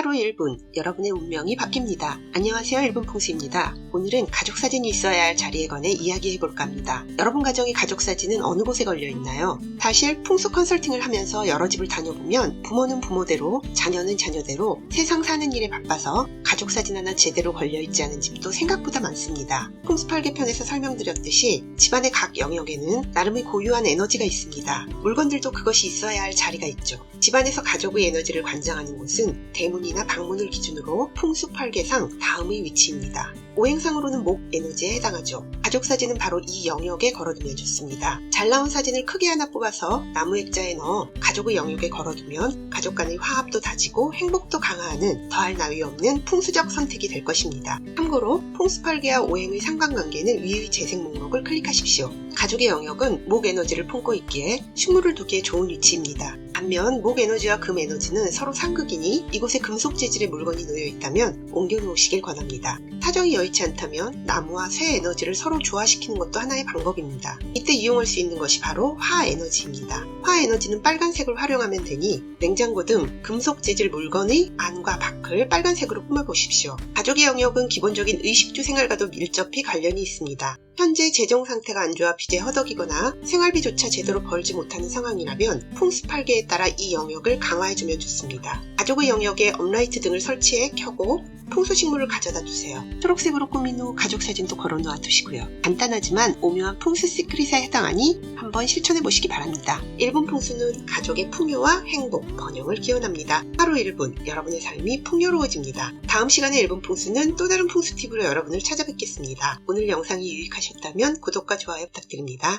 하루 1분 여러분의 운명이 바뀝니다. 안녕하세요 1분 풍수입니다. 오늘은 가족 사진이 있어야 할 자리에 관해 이야기해 볼까 합니다. 여러분 가정의 가족 사진은 어느 곳에 걸려 있나요? 사실 풍수 컨설팅을 하면서 여러 집을 다녀보면 부모는 부모대로 자녀는 자녀대로 세상 사는 일에 바빠서 가족 사진 하나 제대로 걸려 있지 않은 집도 생각보다 많습니다. 풍수 8개편에서 설명드렸듯이 집안의 각 영역에는 나름의 고유한 에너지가 있습니다. 물건들도 그것이 있어야 할 자리가 있죠. 집안에서 가족의 에너지를 관장하는 곳은 대문이 나 방문을 기준으로 풍수 8개상 다음의 위치입니다. 오행상으로는 목 에너지에 해당하죠. 가족 사진은 바로 이 영역에 걸어두면 좋습니다. 잘 나온 사진을 크게 하나 뽑아서 나무 액자에 넣어 가족의 영역에 걸어두면 가족 간의 화합도 다지고 행복도 강화하는 더할 나위 없는 풍수적 선택이 될 것입니다. 참고로 풍수 8개와 오행의 상관관계는 위의 재생 목록을 클릭하십시오. 가족의 영역은 목 에너지를 품고 있기에 식물을 두기에 좋은 위치입니다. 반면 목 에너지와 금 에너지는 서로 상극이니 이곳에 금속 재질의 물건이 놓여 있다면 옮겨 놓으시길 권합니다. 사정이 여의치 않다면 나무와 쇠 에너지를 서로 조화시키는 것도 하나의 방법입니다. 이때 이용할 수 있는 것이 바로 화 에너지입니다. 화 에너지는 빨간색을 활용하면 되니 냉장고 등 금속 재질 물건의 안과 밖을 빨간색으로 꾸며보십시오. 가족의 영역은 기본적인 의식주 생활과도 밀접히 관련이 있습니다. 현재 재정 상태가 안 좋아 빚에 허덕이거나 생활비조차 제대로 벌지 못하는 상황이라면 풍수 8개에 따라 이 영역을 강화해주면 좋습니다. 가족의 영역에 업라이트 등을 설치해 켜고 풍수 식물을 가져다 두세요. 초록색으로 꾸민 후 가족 사진도 걸어 놓아 두시고요. 간단하지만 오묘한 풍수 시크릿에 해당하니 한번 실천해 보시기 바랍니다. 1분 풍수는 가족의 풍요와 행복, 번영을 기원합니다. 하루 1분 여러분의 삶이 풍요로워집니다. 다음 시간에 1분 풍수는 또 다른 풍수 팁으로 여러분을 찾아뵙겠습니다. 오늘 영상이 유익하셨다면 구독과 좋아요 부탁드립니다.